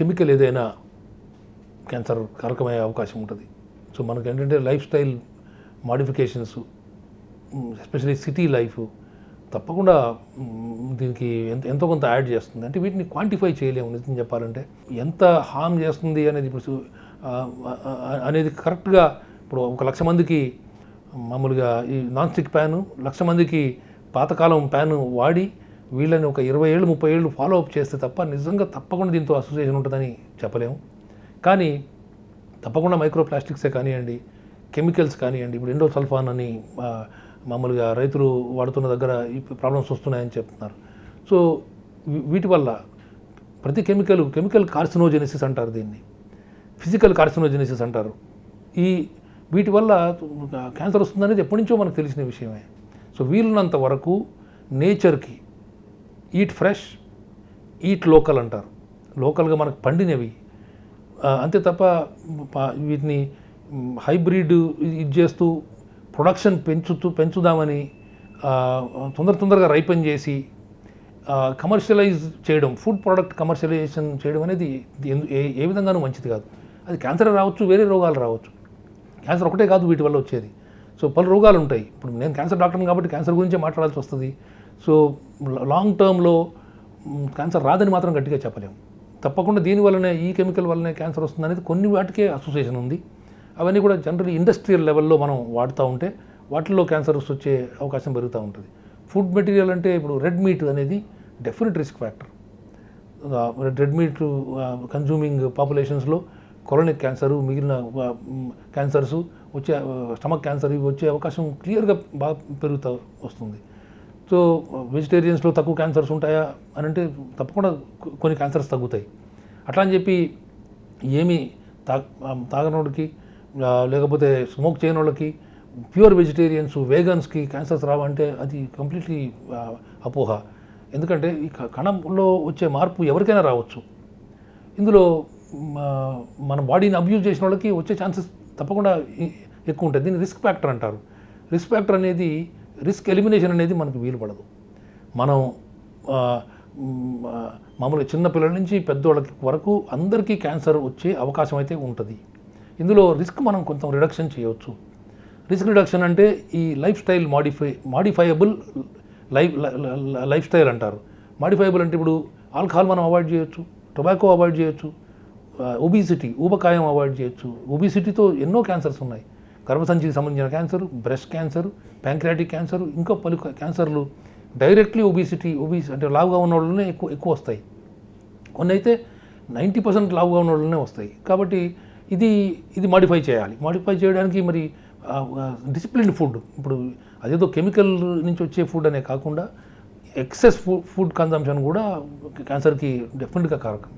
Chemical ఏదైనా cancer కారకమయ్యే అవకాశం ఉంటుంది. సో మనకు ఏంటంటే lifestyle modifications especially city life తప్పకుండా దీనికి ఎంత ఎంతో కొంత యాడ్ చేస్తుంది. అంటే వీటిని క్వాంటిఫై చేయలేము. నిజం చెప్పాలంటే ఎంత హామ్ చేస్తుంది అనేది ఇప్పుడు అనేది కరెక్ట్గా ఇప్పుడు ఒక లక్ష మందికి మామూలుగా ఈ నాన్ స్టిక్ ప్యాను లక్ష మందికి పాతకాలం ప్యాను వాడి వీళ్ళని ఒక ఇరవై ఏళ్ళు ముప్పై ఏళ్ళు ఫాలో అప్ చేస్తే తప్ప నిజంగా తప్పకుండా దీంతో అసోసియేషన్ ఉంటుందని చెప్పలేము. కానీ తప్పకుండా మైక్రో ప్లాస్టిక్సే కానివ్వండి కెమికల్స్ కానివ్వండి ఇప్పుడు ఎండోసల్ఫాన్ అని మామూలుగా రైతులు వాడుతున్న దగ్గర ప్రాబ్లమ్స్ వస్తున్నాయని చెప్తున్నారు. సో వీ- వీటి వల్ల ప్రతి కెమికల్ కెమికల్ కార్సినోజెనిసిస్ అంటారు దీన్ని. ఫిజికల్ కార్సినోజెనిసిస్ అంటారు. ఈ వీటి వల్ల క్యాన్సర్ వస్తుందనేది ఎప్పటి నుంచో మనకు తెలిసిన విషయమే. సో వీలున్నంత వరకు నేచర్కి ఈట్ ఫ్రెష్ ఈట్ లోకల్ అంటారు. లోకల్గా మనకు పండినవి. అంతే తప్ప వీటిని హైబ్రిడ్ ఇది చేస్తూ ప్రొడక్షన్ పెంచుతూ పెంచుదామని తొందర తొందరగా రైపన్ చేసి కమర్షియలైజ్ చేయడం ఫుడ్ ప్రోడక్ట్ కమర్షియలైజేషన్ చేయడం అనేది ఏ ఏ విధంగానూ మంచిది కాదు. అది క్యాన్సర్ రావచ్చు వేరే రోగాలు రావచ్చు. క్యాన్సర్ ఒకటే కాదు వీటి వల్ల వచ్చేది. సో పలు రోగాలు ఉంటాయి. ఇప్పుడు నేను క్యాన్సర్ డాక్టర్ని కాబట్టి క్యాన్సర్ గురించే మాట్లాడాల్సి వస్తుంది. సో లాంగ్ టర్మ్లో క్యాన్సర్ రాదని మాత్రం గట్టిగా చెప్పలేము. తప్పకుండా దీని వల్లనే ఈ కెమికల్ వల్లనే క్యాన్సర్ వస్తుంది అనేది కొన్ని వాటికే అసోసియేషన్ ఉంది. అవన్నీ కూడా జనరల్ ఇండస్ట్రియల్ లెవెల్లో మనం వాడుతూ ఉంటే వాటిల్లో క్యాన్సర్స్ వచ్చే అవకాశం పెరుగుతూ ఉంటుంది. ఫుడ్ మెటీరియల్ అంటే ఇప్పుడు రెడ్ మీట్ అనేది definite risk factor red meat consuming పాపులేషన్స్లో colonic cancer మిగిలిన క్యాన్సర్స్ వచ్చే స్టమక్ క్యాన్సర్ ఇవి వచ్చే అవకాశం క్లియర్గా బాగా పెరుగుతూ వస్తుంది. సో వెజిటేరియన్స్లో తక్కువ క్యాన్సర్స్ ఉంటాయా అని అంటే తప్పకుండా కొన్ని క్యాన్సర్స్ తగ్గుతాయి. అట్లా అని చెప్పి ఏమి తా తాగనోడికి లేకపోతే స్మోక్ చేయని వాళ్ళకి ప్యూర్ వెజిటేరియన్స్ వేగన్స్కి క్యాన్సర్స్ రావంటే అది కంప్లీట్లీ అపోహ. ఎందుకంటే ఈ క- కణంలో వచ్చే మార్పు ఎవరికైనా రావచ్చు. ఇందులో మన బాడీని అబ్యూజ్ చేసిన వాళ్ళకి వచ్చే ఛాన్సెస్ తప్పకుండా ఎక్కువ ఉంటుంది దీన్ని రిస్క్ ఫ్యాక్టర్ అంటారు. రిస్క్ ఫ్యాక్టర్ అనేది రిస్క్ ఎలిమినేషన్ అనేది మనకు వీలు పడదు. మనం మామూలుగా చిన్నపిల్లల నుంచి పెద్దోళ్ళకి వరకు అందరికీ క్యాన్సర్ వచ్చే అవకాశం అయితే ఉంటుంది. ఇందులో రిస్క్ మనం కొంచెం రిడక్షన్ చేయవచ్చు రిస్క్ రిడక్షన్ అంటే ఈ lifestyle modify modifiable life lifestyle అంటారు. మాడిఫైయబుల్ అంటే ఇప్పుడు ఆల్కహాల్ మనం అవాయిడ్ చేయొచ్చు టొబాకో అవాయిడ్ చేయొచ్చు ఒబిసిటీ ఊబకాయం అవాయిడ్ చేయొచ్చు. ఒబిసిటీతో ఎన్నో క్యాన్సర్స్ ఉన్నాయి. గర్భసంచికి సంబంధించిన cancer breast cancer pancreatic cancer ఇంకా పలు క్యాన్సర్లు డైరెక్ట్లీ ఒబిసిటీ ఒబిసి అంటే లావుగా ఉన్న వాళ్ళనే ఎక్కువ ఎక్కువ వస్తాయి. కొన్ని అయితే నైంటీ పర్సెంట్ లావుగా ఉన్న వాళ్ళనే వస్తాయి. కాబట్టి ఇది ఇది మాడిఫై చేయాలి. మాడిఫై చేయడానికి మరి డిసిప్లిన్డ్ ఫుడ్. ఇప్పుడు అదేదో కెమికల్ నుంచి వచ్చే ఫుడ్ అనే కాకుండా ఎక్సెస్ ఫుడ్ ఫుడ్ కన్జంప్షన్ కూడా క్యాన్సర్కి డెఫినెట్గా కారకం.